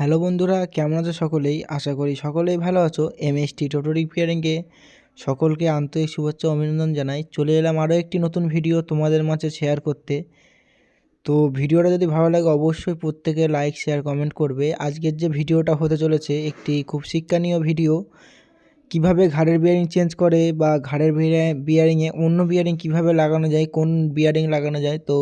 Hello বন্ধুরা, কেমন আছো সকলেই? আশা করি সকলেই ভালো আছো। এম এস টি টোটো রিপেয়ারিংয়ে সকলকে আন্তরিক শুভেচ্ছা অভিনন্দন জানাই। চলে এলাম আরও একটি নতুন ভিডিও তোমাদের মাঝে শেয়ার করতে। তো ভিডিওটা যদি ভালো লাগে, অবশ্যই প্রত্যেকে লাইক শেয়ার কমেন্ট করবে। আজকের যে ভিডিওটা হতে চলেছে, একটি খুব শিক্ষণীয় ভিডিও। কীভাবে ঘাড়ের বিয়ারিং চেঞ্জ করে বা ঘাড়ের বিয়ারিংয়ে অন্য বিয়ারিং কীভাবে লাগানো যায়, কোন বিয়ারিং লাগানো যায়, তো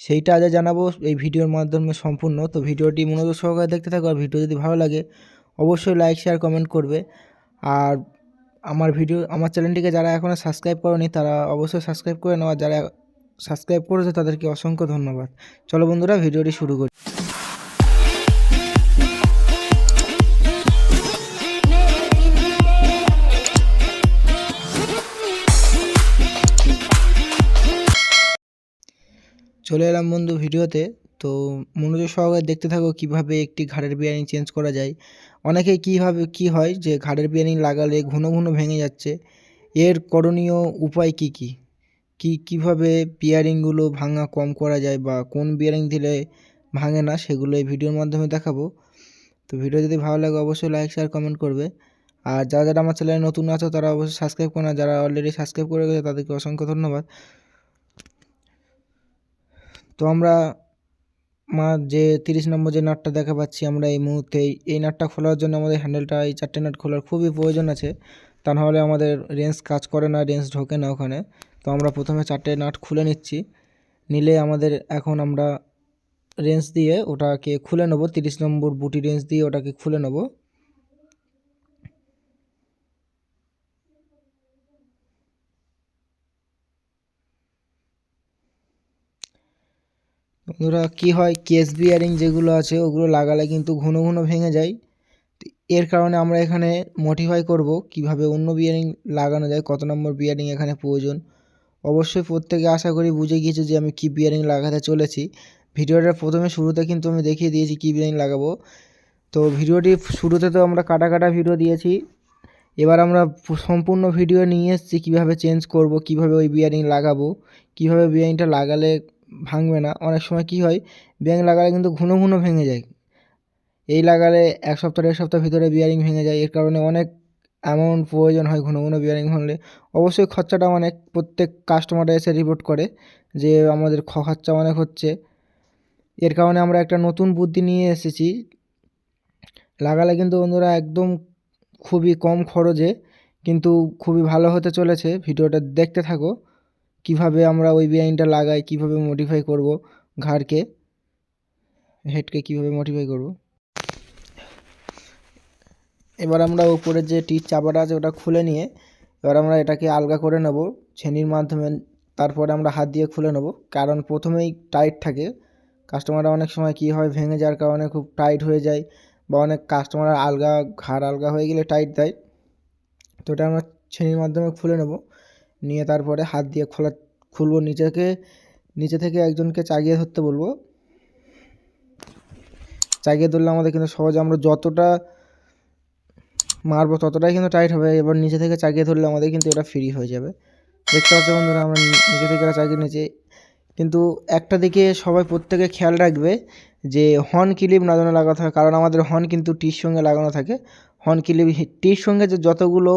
সেইটা আজ জানাব এই ভিডিওর মাধ্যমে সম্পূর্ণ। তো ভিডিওটি মনোযোগ সহকারে দেখতে থাকো, আর ভিডিও যদি ভালো লাগে, অবশ্যই লাইক শেয়ার কমেন্ট করবে। আর আমার ভিডিও, আমার চ্যানেলটিকে যারা এখনও সাবস্ক্রাইব করেনি, তারা অবশ্যই সাবস্ক্রাইব করে নেওয়া যারা সাবস্ক্রাইব করেছে, তাদেরকে অসংখ্য ধন্যবাদ। চলো বন্ধুরা, ভিডিওটি শুরু করি। চলে এলাম বন্ধু ভিডিওতে। তো মনোযোগ সহকারে দেখতে থাকো কীভাবে একটি ঘাড়ের বিয়ারিং চেঞ্জ করা যায়। অনেকে কীভাবে, কি হয় যে ঘাড়ের বিয়ারিং লাগালে ঘন ঘন ভেঙে যাচ্ছে। এর করণীয় উপায় কি কি? কি, কীভাবে বিয়ারিংগুলো ভাঙা কম করা যায় বা কোন বিয়ারিং দিলে ভাঙে না সেগুলো এই ভিডিওর মাধ্যমে দেখাবো। তো ভিডিও যদি ভালো লাগে অবশ্যই লাইক শেয়ার কমেন্ট করবে। আর যারা যারা আমার চ্যানেলে নতুন আছো তারা অবশ্যই সাবস্ক্রাইব করো না। যারা অলরেডি সাবস্ক্রাইব করে গেছে তাদেরকে অসংখ্য ধন্যবাদ। তো আমরা মা যে তিরিশ নম্বর যে নাটটা দেখা পাচ্ছি আমরা এই মুহূর্তে, এই- নাটটা খোলার জন্য আমাদের হ্যান্ডেলটা এই চারটে নাট খোলার খুবই প্রয়োজন আছে। তা নাহলে আমাদের রেঞ্জ কাজ করে না রেঞ্জ ঢোকে না ওখানে। তো আমরা প্রথমে চারটে নাট খুলে নিচ্ছি। নিলে আমাদের এখন আমরা রেঞ্জ দিয়ে ওটাকে খুলে নেব, তিরিশ নম্বর বুটি রেঞ্জ দিয়ে ওটাকে খুলে নেব। বন্ধুরা কী হয় কেস বিয়ারিং যেগুলো আছে, ওগুলো লাগালে কিন্তু ঘন ঘন ভেঙে যায়। এর কারণে আমরা এখানে মডিফাই করব কীভাবে অন্য বিয়ারিং লাগানো যায়, কত নম্বর বিয়ারিং এখানে প্রয়োজন। অবশ্যই প্রত্যেকে আশা করি বুঝে গিয়েছে যে আমি কী বিয়ারিং লাগাতে চলেছি। ভিডিওটার প্রথমে শুরুতে কিন্তু আমি দেখিয়ে দিয়েছি কী বিয়ারিং লাগাবো। তো ভিডিওটি শুরুতে তো আমরা কাটা কাটা ভিডিও দিয়েছি। এবার আমরা সম্পূর্ণ ভিডিও নিয়ে এসেছি কীভাবে চেঞ্জ করব, কীভাবে ওই বিয়ারিং লাগাবো, কীভাবে বিয়ারিংটা লাগালে ভাঙবে না। অনেক সময় কি হয় বিয়ারিং লাগালে কিন্তু ঘন ঘন ভেঙে যায়। এই লাগালে এক সপ্তাহ, দেড় সপ্তাহ ভিতরে বিয়ারিং ভেঙে যায়। এর কারণে অনেক অ্যামাউন্ট প্রয়োজন হয় ঘন ঘন বিয়ারিং ভাঙলে। অবশ্যই খরচাটা অনেক, প্রত্যেক কাস্টমার এসে রিপোর্ট করে যে আমাদের খ খরচা অনেক হচ্ছে। এর কারণে আমরা একটা নতুন বুদ্ধি নিয়ে এসেছি। লাগালে কিন্তু বন্ধুরা একদম খুবই কম খরচে, কিন্তু খুবই ভালো হতে চলেছে। ভিডিওটা দেখতে থাকো। কীভাবে আমরা ওই বিআইনটা লাগাই, কীভাবে মডিফাই করব ঘাড়কে হেডকে কীভাবে মডিফাই করব? এবার আমরা উপরে যে টির চাপাটা আছে ওটা খুলে নিয়ে এবার আমরা এটাকে আলগা করে নেব ছেনির মাধ্যমে, তারপরে আমরা হাত দিয়ে খুলে নেব। কারণ প্রথমেই টাইট থাকে। কাস্টমাররা অনেক সময় কী হয়, ভেঙে যাওয়ার কারণে খুব টাইট হয়ে যায় বা অনেক কাস্টমার আলগা, ঘাড় আলগা হয়ে গেলে টাইট দেয়। তো এটা আমরা ছেনির মাধ্যমে খুলে নেব। নিয়ে তারপরে হাত দিয়ে খোলা, খুলবো নিচেকে, নিচে থেকে একজনকে চাগিয়ে ধরতে বলব। চাগিয়ে ধরলে আমাদের কিন্তু সহজে, আমরা যতটা মারবো ততটাই কিন্তু টাইট হবে, এবার নিচে থেকে চাগিয়ে ধরলে আমাদের কিন্তু এটা ফ্রি হয়ে যাবে। দেখতে পাচ্ছ বন্ধুরা, আমরা নিচে থেকে চাগিয়ে নিয়েছি। কিন্তু একটা দিকে সবাই প্রত্যেকে খেয়াল রাখবে যে হর্ন ক্লিপ না যেন লাগানো থাকে কারণ আমাদের হর্ন কিন্তু টির সঙ্গে লাগানো থাকে। হর্ন ক্লিপ টির সঙ্গে যে যতগুলো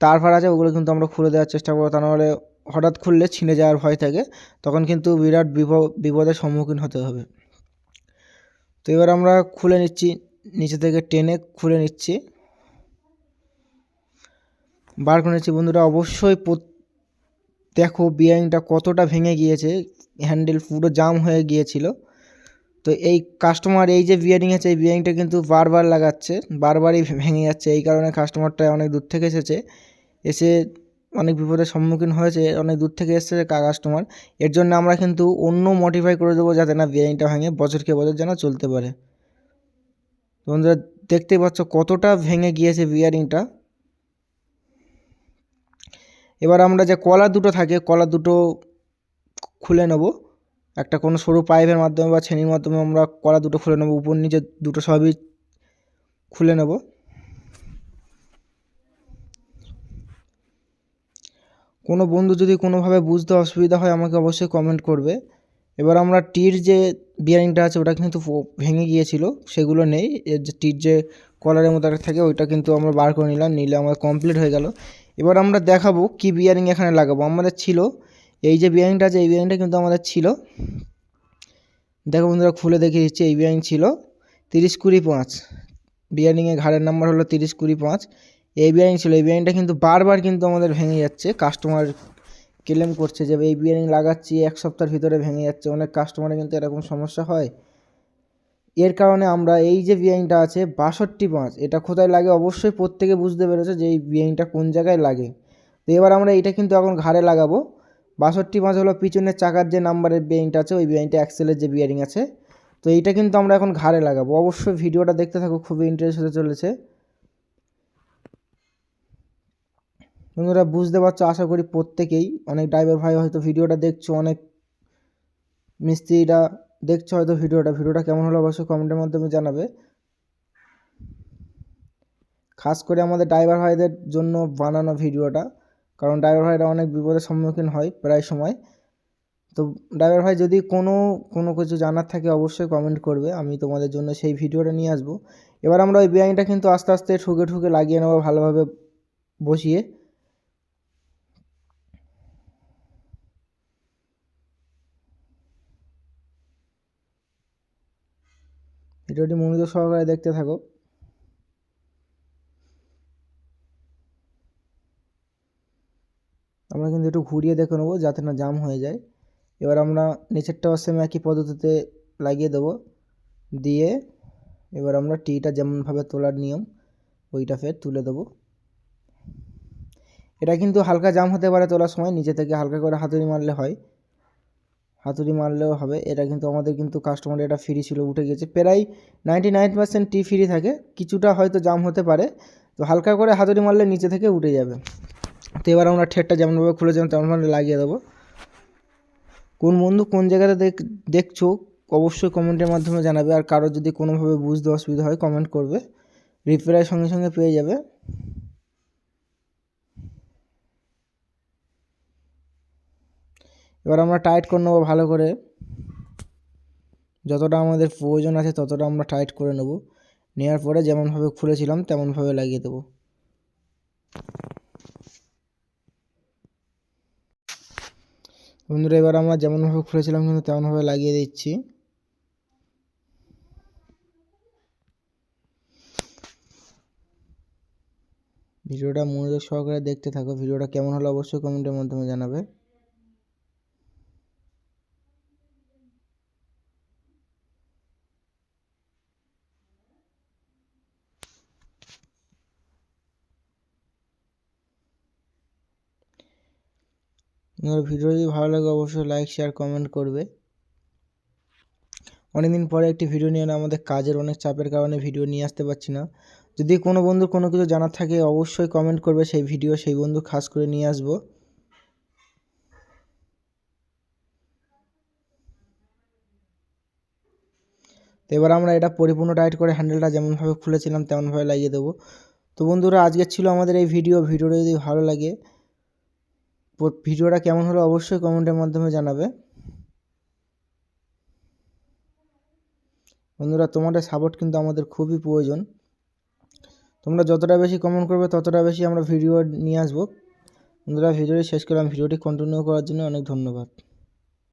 তার ফার আছে, ওগুলো কিন্তু আমরা খুলে দেওয়ার চেষ্টা করব, তা নাহলে হঠাৎ খুললে ছিঁড়ে যাওয়ার ভয় থাকে, তখন কিন্তু বিরাট বিপদ, বিপদের সম্মুখীন হতে হবে। তো এবার আমরা খুলে নিচ্ছি, নিচে থেকে টেনে খুলে নিচ্ছি। বার করে নিচ্ছি, বন্ধুরা, অবশ্যই দেখো বিয়ারিংটা কতটা ভেঙে গিয়েছে হ্যান্ডেল পুরো জাম হয়ে গিয়েছিল। তো এই কাস্টমার এই যে বিয়ারিং আছে এই বিয়ারিংটা কিন্তু বারবার লাগাচ্ছে, বারবারই ভেঙে যাচ্ছে। এই কারণে কাস্টমারটা অনেক দূর থেকে এসেছে। এসে অনেক বিপদের সম্মুখীন হয়েছে, অনেক দূর থেকে এসেছে কাস্টমার এর জন্য আমরা কিন্তু অন্য মডিফাই করে দেবো যাতে না বিয়ারিংটা ভেঙে বছরকে বছর যেন চলতে পারে। বন্ধুরা, দেখতেই পাচ্ছ কতটা ভেঙে গিয়েছে বিয়ারিংটা এবার আমরা যে কলা দুটো থাকে কলা দুটো খুলে নেব। একটা কোনো সরু পাইপের মাধ্যমে বা ছেনির মাধ্যমে আমরা কলা দুটো খুলে নেব, উপর নিচে দুটো সবই খুলে নেব। কোনো বন্ধু যদি কোনোভাবে বুঝতে অসুবিধা হয় আমাকে অবশ্যই কমেন্ট করবে। এবার আমরা টির যে বিয়ারিংটা আছে ওটা কিন্তু ভেঙে গিয়েছিল, সেগুলো নেই। এর যে টির যে কলারের মতো একটা থাকে, ওইটা কিন্তু আমরা বার করে নিলাম, নিলে আমাদের কমপ্লিট হয়ে গেল। এবার আমরা দেখাবো কি বিয়ারিং এখানে লাগাবো। আমাদের ছিল এই যে বিয়ারিংটা আছে, এই বিয়ারিংটা কিন্তু আমাদের ছিল। দেখো বন্ধুরা, খুলে দেখে দিচ্ছি, এই বিয়ারিং ছিল তিরিশ কুড়ি পাঁচ। বিয়ারিংয়ে ঘাড়ের নাম্বার হলো তিরিশ কুড়ি পাঁচ। এই বিয়ারিং ছিল, এই বিয়ারিংটা কিন্তু বারবার কিন্তু আমাদের ভেঙে যাচ্ছে। কাস্টমার ক্লেম করছে যে এই বিয়ারিং লাগাচ্ছি, এক সপ্তাহের ভিতরে ভেঙে যাচ্ছে। অনেক কাস্টমারের কিন্তু এরকম সমস্যা হয়। এর কারণে আমরা এই যে বিয়ারিংটা আছে, বাষট্টি পাঁচ, এটা কোথায় লাগে? অবশ্যই প্রত্যেকে বুঝতে পেরেছে যে এই বিয়ারিংটা কোন জায়গায় লাগে। তো এবার আমরা এটা কিন্তু এখন ঘাড়ে লাগাবো। বাষট্টি পাঁচ হলো পিছনের চাকার যে নাম্বারের বিয়ারিংটা আছে, ওই বিয়ারিংটা অ্যাক্সেলের যে বিয়ারিং আছে। তো এইটা কিন্তু আমরা এখন ঘাড়ে লাগাবো। অবশ্যই ভিডিওটা দেখতে থাকো, খুবই ইন্টারেস্ট হতে চলেছে। বন্ধুরা, বুঝতে পারছ, আশা করি প্রত্যেকেই, অনেক ড্রাইভার ভাই হয়তো ভিডিওটা দেখছ, অনেক মিস্ত্রিরা দেখছ হয়তো ভিডিওটা। ভিডিওটা কেমন হলো অবশ্যই কমেন্টের মাধ্যমে জানাবে। খাস করে আমাদের ড্রাইভার ভাইদের জন্য বানানো ভিডিওটা। কারণ ড্রাইভার ভাইরা অনেক বিপদের সম্মুখীন হয় প্রায় সময়। তো ড্রাইভার ভাই যদি কোনো কোনো কিছু জানার থাকে অবশ্যই কমেন্ট করবে, আমি তোমাদের জন্য সেই ভিডিওটা নিয়ে আসব। এবার আমরা ওই বিয়ারিংটা কিন্তু আস্তে আস্তে ঠুকে ঠুকে লাগিয়ে নেব ভালোভাবে বসিয়ে। ভিডিওটি মনোযোগ সহকারে দেখতে থাকো আমরা কিন্তু একটু ঘুরিয়ে দেখে নেব যাতে না জাম হয়ে যায়। এবার আমরা নিচেরটাও সেম একই পদ্ধতিতে লাগিয়ে দেবো। দিয়ে এবার আমরা টিটা যেমনভাবে তোলার নিয়ম, ওইটা ফের তুলে দেবো। এটা কিন্তু হালকা জাম হতে পারে তোলার সময়, নিচে থেকে হালকা করে হাতুড়ি মারলে হয়। হাতুড়ি মারলেও হবে, এটা কিন্তু আমাদের কিন্তু কাস্টমার এটা ফ্রি ছিল, উঠে গেছে। প্রায় নাইনটি নাইন পার্সেন্ট টি ফ্রি থাকে, কিছুটা হয়তো জাম হতে পারে, তো হালকা করে হাতুড়ি মারলে নিচে থেকে উঠে যাবে। তো এবার আমরা ঠেটটা যেমনভাবে খুলেছিলাম তেমনভাবে লাগিয়ে দেবো। কোন বন্ধু কোন জায়গাতে দেখ, দেখছ, অবশ্যই কমেন্টের মাধ্যমে জানাবে। আর কারও যদি কোনোভাবে বুঝতে অসুবিধা হয় কমেন্ট করবে। রিপ্লাই সঙ্গে সঙ্গে পেয়ে যাবে। এবার আমরা টাইট করে নেব ভালো করে। যতটা আমাদের প্রয়োজন আছে, ততটা আমরা টাইট করে নেব। নেওয়ার পরে যেমনভাবে খুলেছিলাম তেমনভাবে লাগিয়ে দেবো। বন্ধুরা, এবার আমরা যেমনভাবে খুলেছিলাম কিন্তু তেমনভাবে লাগিয়ে দিচ্ছি। ভিডিওটা মনোযোগ সহকারে দেখতে থাকো। ভিডিওটা কেমন হলো অবশ্যই কমেন্টের মাধ্যমে জানাবে। আপনার ভিডিও যদি ভালো লাগে, অবশ্যই লাইক শেয়ার কমেন্ট করবে। অনেকদিন পরে একটি ভিডিও নিয়ে আমাদের কাজের অনেক চাপের কারণে ভিডিও নিয়ে আসতে পারছি না। যদি কোনো বন্ধুর কোনো কিছু জানার থাকে, অবশ্যই কমেন্ট করবে, সেই ভিডিও সেই বন্ধু খাস করে নিয়ে আসব। তো এবার আমরা এটা পরিপূর্ণ টাইট করে হ্যান্ডেলটা যেমনভাবে খুলেছিলাম, তেমনভাবে লাগিয়ে দেবো। তো বন্ধুরা, আজকে ছিল আমাদের এই ভিডিও ভিডিওটা যদি ভালো লাগে ভিডিওটা কেমন হলো অবশ্যই কমেন্টের মাধ্যমে জানাবে। বন্ধুরা, তোমাদের সাপোর্ট কিন্তু আমাদের খুবই প্রয়োজন। তোমরা যতটা বেশি কমেন্ট করবে, ততটা বেশি আমরা ভিডিও নিয়ে আসব। বন্ধুরা, ভিডিওটি শেষ করলাম। ভিডিওটি কন্টিনিউ করার জন্য অনেক ধন্যবাদ।